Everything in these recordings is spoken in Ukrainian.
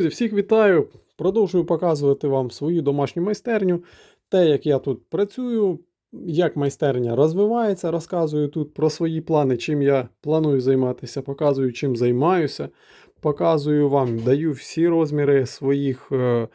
Друзі, всіх вітаю! Продовжую показувати вам свою домашню майстерню, те, як я тут працюю, як майстерня розвивається, розказую тут про свої плани, чим я планую займатися, показую, чим займаюся, показую вам, даю всі розміри своїх е,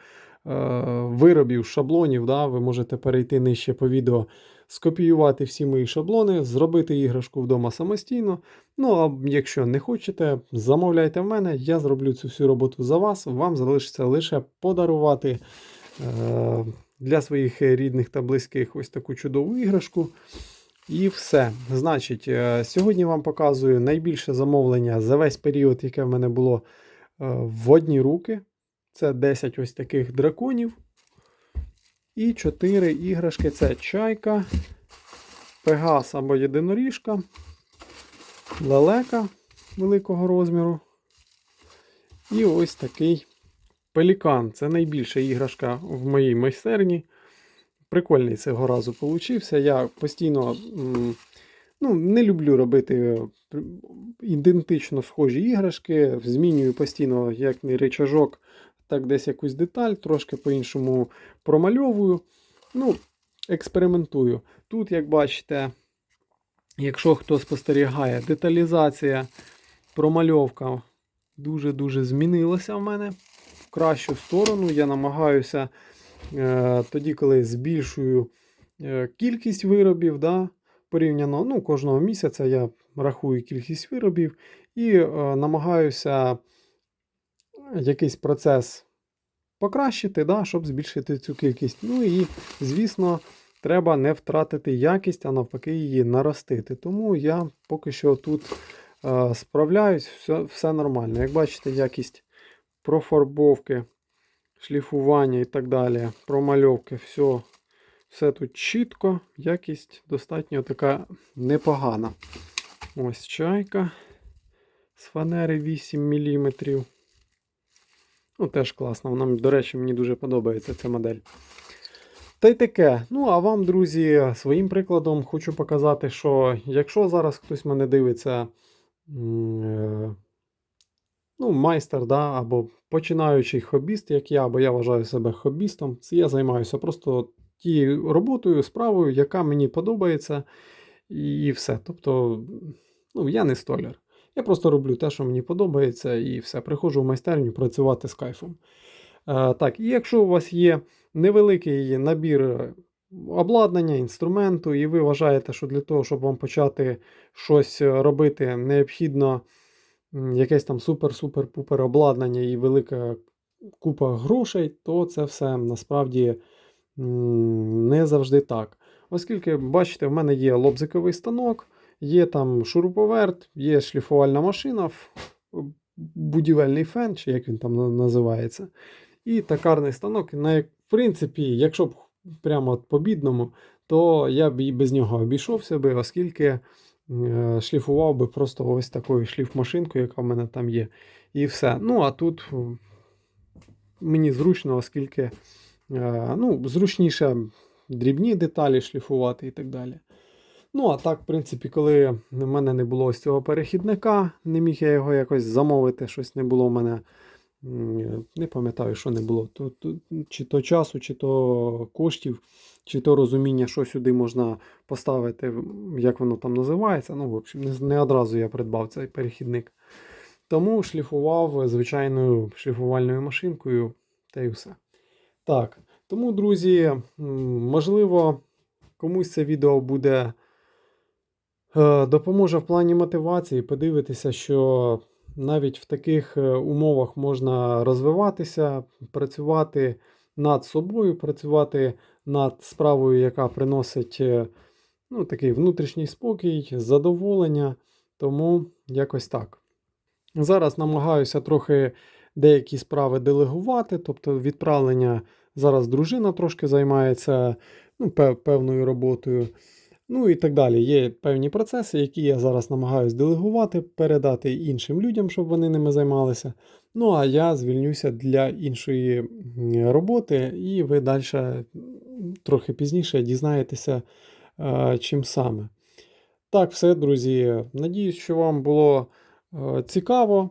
виробів, шаблонів. Да? Ви можете перейти нижче по відео, скопіювати всі мої шаблони, зробити іграшку вдома самостійно. Ну, а якщо не хочете, замовляйте в мене, я зроблю цю всю роботу за вас. Вам залишиться лише подарувати е, для своїх рідних та близьких ось таку чудову іграшку. І все. Значить, е, сьогодні вам показую найбільше замовлення за весь період, яке в мене було е, в одні руки. Це 10 ось таких драконів. І 4 іграшки це чайка, пегас або єдиноріжка, лелека великого розміру. І ось такий пелікан. Це найбільша іграшка в моїй майстерні. Прикольний цього разу получився. Я постійно ну, не люблю робити ідентично схожі іграшки. Змінюю постійно як не речажок, так десь якусь деталь, трошки по-іншому промальовую. Ну, експериментую. Тут, як бачите, якщо хто спостерігає, деталізація, промальовка дуже-дуже змінилася в мене в кращу сторону. Я намагаюся е, тоді, коли збільшую е, кількість виробів, да, порівняно ну, кожного місяця я рахую кількість виробів і е, намагаюся якийсь процес покращити, да, щоб збільшити цю кількість. Ну і, звісно, треба не втратити якість, а навпаки, її наростити. Тому я поки що тут е, справляюсь, все, все нормально. Як бачите, якість профарбовки, шліфування і так далі, промальовки, все, все тут чітко, якість достатньо така непогана. Ось чайка з фанери 8 мм. Ну, теж класно. Вона, до речі, мені дуже подобається ця модель. Та й таке. Ну, а вам, друзі, своїм прикладом хочу показати, що якщо зараз хтось мене дивиться, е, ну, майстер, да, або починаючий хобіст, як я, бо я вважаю себе хобістом, це я займаюся просто тією роботою, справою, яка мені подобається, і все. Тобто, ну, я не столяр. Я просто роблю те, що мені подобається, і все. Приходжу в майстерню працювати з кайфом. Е, так, і якщо у вас є невеликий набір обладнання, інструменту, і ви вважаєте, що для того, щоб вам почати щось робити, необхідно якесь там супер-супер-пупер обладнання і велика купа грошей, то це все насправді не завжди так. Оскільки, бачите, в мене є лобзиковий станок. Є там шуруповерт, є шліфувальна машина, будівельний фен, чи як він там називається. І токарний станок. На, В принципі, якщо б прямо по-бідному, то я б і без нього обійшовся би, оскільки е, шліфував би просто ось такою шліфмашинкою, яка в мене там є. І все. Ну, а тут мені зручно, оскільки е, ну, зручніше дрібні деталі шліфувати і так далі. Ну, а так, в принципі, коли в мене не було ось цього перехідника, не міг я його якось замовити, щось не було в мене. Не пам'ятаю, що не було. То, то, Чи то часу, чи то коштів, чи то розуміння, що сюди можна поставити, як воно там називається. Ну, в общем, не, не одразу я придбав цей перехідник. Тому шліфував звичайною шліфувальною машинкою та й все. Так, тому, друзі, можливо, комусь це відео буде. Е, допоможе в плані мотивації подивитися, що навіть в таких е, умовах можна розвиватися, працювати над собою, працювати над справою, яка приносить е, ну, такий внутрішній спокій, задоволення. Тому якось так. Зараз намагаюся трохи деякі справи делегувати, тобто відправлення зараз дружина трошки займається ну, певною роботою. Ну і так далі. Є певні процеси, які я зараз намагаюся делегувати, передати іншим людям, щоб вони ними займалися. Ну, а я звільнюся для іншої роботи, і ви далі трохи пізніше дізнаєтеся, чим саме. Так, все, друзі. Надіюсь, що вам було цікаво.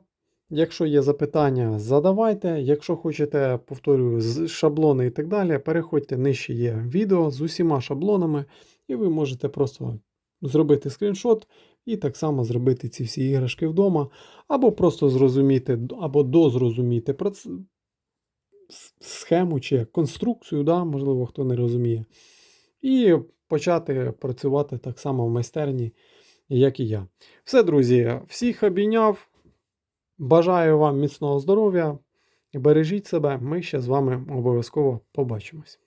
Якщо є запитання, задавайте. Якщо хочете, повторюю, шаблони і так далі, переходьте нижче є відео з усіма шаблонами, і ви можете просто зробити скріншот і так само зробити ці всі іграшки вдома, або просто зрозуміти, або дозрозуміти схему чи конструкцію, да, можливо, хто не розуміє. І почати працювати так само в майстерні, як і я. Все, друзі, всіх обійняв. Бажаю вам міцного здоров'я. Бережіть себе. Ми ще з вами обов'язково побачимось.